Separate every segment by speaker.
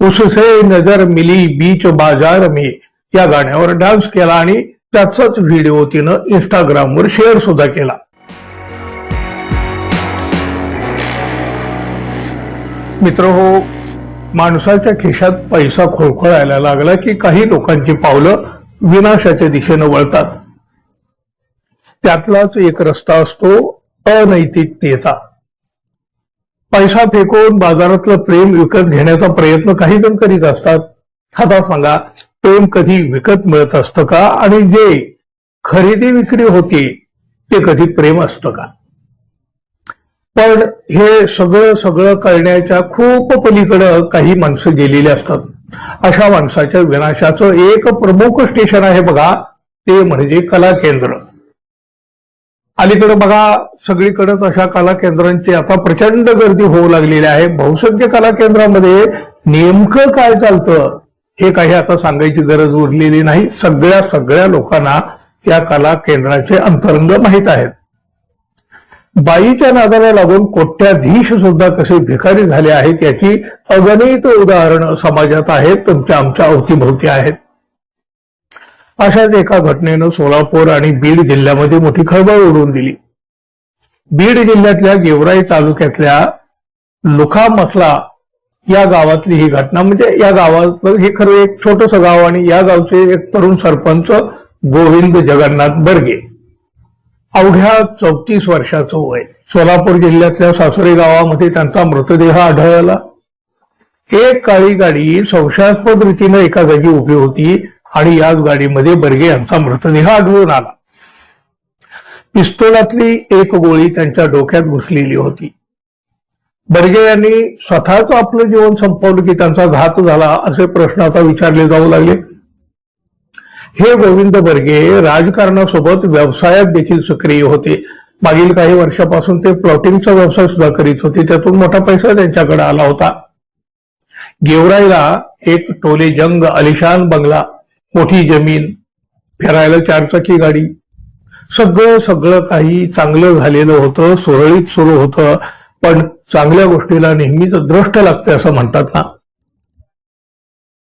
Speaker 1: उससे नजर milli beach बाजार मी। या गाण्यावर डान्स केला आणि त्याचाच व्हिडिओ तिनं इंस्टाग्रामवर शेअर सुद्धा केला. मित्र हो माणसाच्या खिशात पैसा खोळखोळायला लागला की काही लोकांची पावलं विनाशाच्या दिशेनं वळतात. त्यातलाच एक रस्ता असतो अनैतिकतेचा. पैसा फेकून बाजारातलं प्रेम विकत घेण्याचा प्रयत्न काही जण करीत असतात. आता सांगा प्रेम कधी विकत मिळत असतं का? आणि जे खरेदी विक्री होती ते कधी प्रेम असतं का? पण हे सगळं सगळं करण्याच्या खूप पलीकडं काही माणसं गेलेली असतात. अशा माणसाच्या विनाशाचं एक प्रमुख स्टेशन आहे बघा ते म्हणजे कला केंद्र. अलीकडे बघा सगळीकडे अशा कला केंद्रांची आता प्रचंड गर्दी होऊ लागलेली आहे. बहुसंख्य कला केंद्रामध्ये नेमकं काय चालतं हे काही आता सांगायची गरज उरलेली नाही. सगळ्या सगळ्या लोकांना या कला केंद्राचे अंतरंग माहीत आहेत. बाईच्या नादाला लागून कोट्याधीश सुद्धा कसे भिकारी झाले आहेत याची अगणित उदाहरणं समाजात आहेत तुमच्या आमच्या अवतीभोवती आहेत. अशाच एका घटनेनं सोलापूर आणि बीड जिल्ह्यामध्ये मोठी खळबळ उडवून दिली. बीड जिल्ह्यातल्या गेवराई तालुक्यातल्या लुखा मसला या गावातली ही घटना म्हणजे या गावातलं हे खरं एक छोटस गाव आणि या गावचे एक तरुण सरपंच गोविंद जगन्नाथ बर्गे. अवघ्या चौतीस वर्षाचं वय. सोलापूर जिल्ह्यातल्या सासरे गावामध्ये त्यांचा मृतदेह आढळला. एक काळी गाडी संशयास्पद रीतीनं एका जागी उभी होती. आणि याच गाडीमध्ये बर्गे यांचा मृतदेह आढळून आला. पिस्तोलातली एक गोळी त्यांच्या डोक्यात घुसलेली होती. बर्गे यांनी स्वतःच आपलं जीवन संपवलं की त्यांचा घात झाला असे प्रश्न आता विचारले जाऊ लागले. हे गोविंद बर्गे राजकारणासोबत व्यवसायात देखील सक्रिय होते. मागील काही वर्षापासून ते प्लॉटिंगचा व्यवसाय सुद्धा करीत होते. त्यातून मोठा पैसा त्यांच्याकडे आला होता. गेवराईला एक टोले जंग अलिशान बंगला मोठी जमीन फिरायला चारचाकी गाडी सगळं सगळं काही चांगलं झालेलं होतं सुरळीत सुरू होतं पण चांगल्या गोष्टीला नेहमीच द्रष्ट लागते असं म्हणतात ना.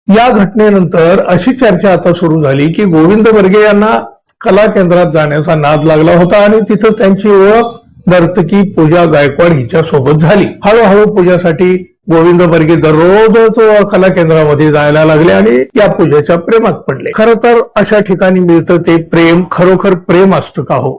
Speaker 1: या घटनेनंतर अशी चर्चा आता सुरू झाली की गोविंद बर्गे यांना कला केंद्रात जाण्याचा नाद लागला होता आणि तिथं त्यांची ओळख नर्तकी पूजा गायकवाड हिच्या सोबत झाली. हळूहळू पूजासाठी गोविंद बर्गे दररोजच कला केंद्रामध्ये जायला लागले आणि या पूजेच्या प्रेमात पडले. खर तर अशा ठिकाणी मिळतं ते प्रेम खरोखर प्रेम असतं का हो?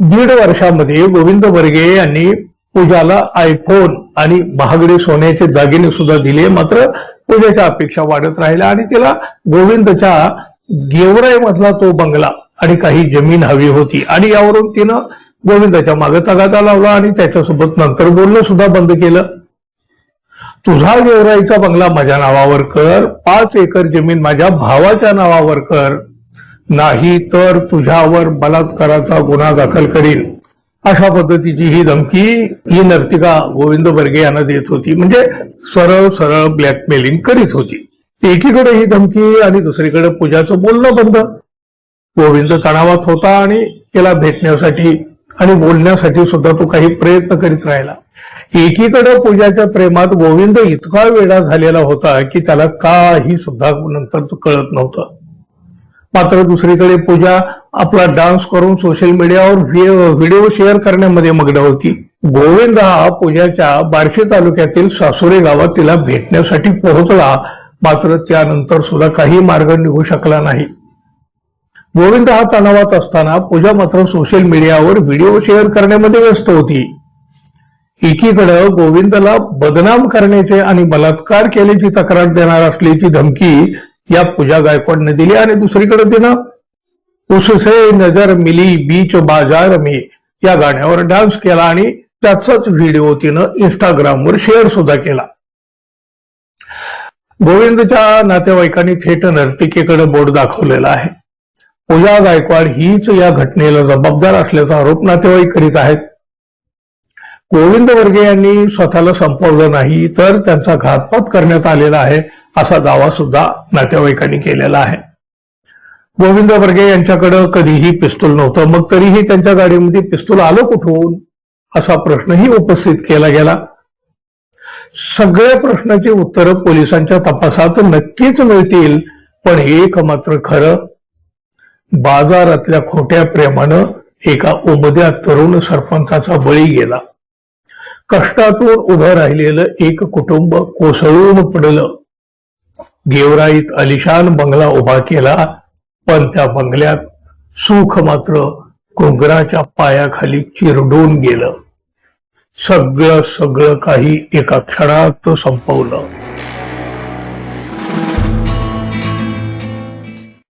Speaker 1: दीड वर्षामध्ये गोविंद बर्गे यांनी पूजाला आयफोन आणि महागडे सोन्याचे दागिने सुद्धा दिले मात्र पूजेच्या अपेक्षा वाढत राहिल्या आणि तिला गोविंदच्या गेवराईमधला तो बंगला आणि काही जमीन हवी होती आणि यावरून तिनं गोविंदाच्या मागे तगादा लावला आणि त्याच्यासोबत नंतर बोलणं सुद्धा बंद केलं. तुझा गेवराईचा बंगला माझ्या नावावर कर पाच एकर जमीन माझ्या भावाच्या नावावर कर. नाही तर तुझ्यावर बलात्काराचा गुन्हा दाखल करीन. अशा पद्धतीची ही धमकी ही नर्तिका गोविंद बर्गे यांना देत होती. म्हणजे सरळ सरळ ब्लॅकमेलिंग करीत होती. एकीकडे ही धमकी आणि दुसरीकडे पूजाचं बोलणं बंद. गोविंद तणावात होता आणि तिला भेटण्यासाठी आणि बोलण्यासाठी सुद्धा तो काही प्रयत्न करीत राहिला. एकीकडे पूजाच्या प्रेमात गोविंद इतका वेळा झालेला होता की त्याला काही सुद्धा नंतर कळत नव्हतं. मात्र दुसरीकडे पूजा आपला डान्स करून सोशल मीडियावर व्हिडिओ शेअर करण्यामध्ये मग्न होती. गोविंद हा पूजाच्या बार्शी तालुक्यातील सासुरे गावात तिला भेटण्यासाठी पोहोचला. मात्र त्यानंतर सुद्धा काही मार्ग निघू शकला नाही. गोविंद हा तणावात असताना पूजा मात्र सोशल मीडियावर व्हिडिओ शेअर करण्यामध्ये व्यस्त होती. एकीकडं गोविंदला बदनाम करण्याचे आणि बलात्कार केल्याची तक्रार देणार असल्याची धमकी या पूजा गायकवाडने दिली आणि दुसरीकडे तिनं उससे नजर मिली बीच बाजार मी. या गाण्यावर डान्स केला आणि त्याचाच व्हिडिओ तिनं इंस्टाग्रामवर शेअर सुद्धा केला. गोविंदच्या नातेवाईकांनी थेट नर्तिकेकडे बोट दाखवलेला आहे. पूजा गायकवाड हीच या घटनेला जबाबदार असल्याचा आरोप नातेवाईक करीत आहेत. गोविंद वर्गे यांनी स्वतःला संपवलं नाही तर त्यांचा घातपात करण्यात आलेला आहे असा दावा सुद्धा नातेवाईकांनी केलेला आहे. गोविंद वर्गे यांच्याकडे कधीही पिस्तूल नव्हतं मग तरीही त्यांच्या गाडीमध्ये पिस्तूल आलं कुठून? असा प्रश्नही उपस्थित केला गेला. सगळ्या प्रश्नाची उत्तरं पोलिसांच्या तपासात नक्कीच मिळतील पण एक मात्र खरं बाजारातल्या खोट्या प्रेमानं एका उमद्या तरुण सरपंचाचा बळी गेला. कष्टातून उभं राहिलेलं एक कुटुंब कोसळून पडलं. गेवराईत अलिशान बंगला उभा केला पण त्या बंगल्यात सुख मात्र घुंगराच्या पायाखाली चिरडून गेलं. सगळं सगळं काही एका क्षणात संपवलं.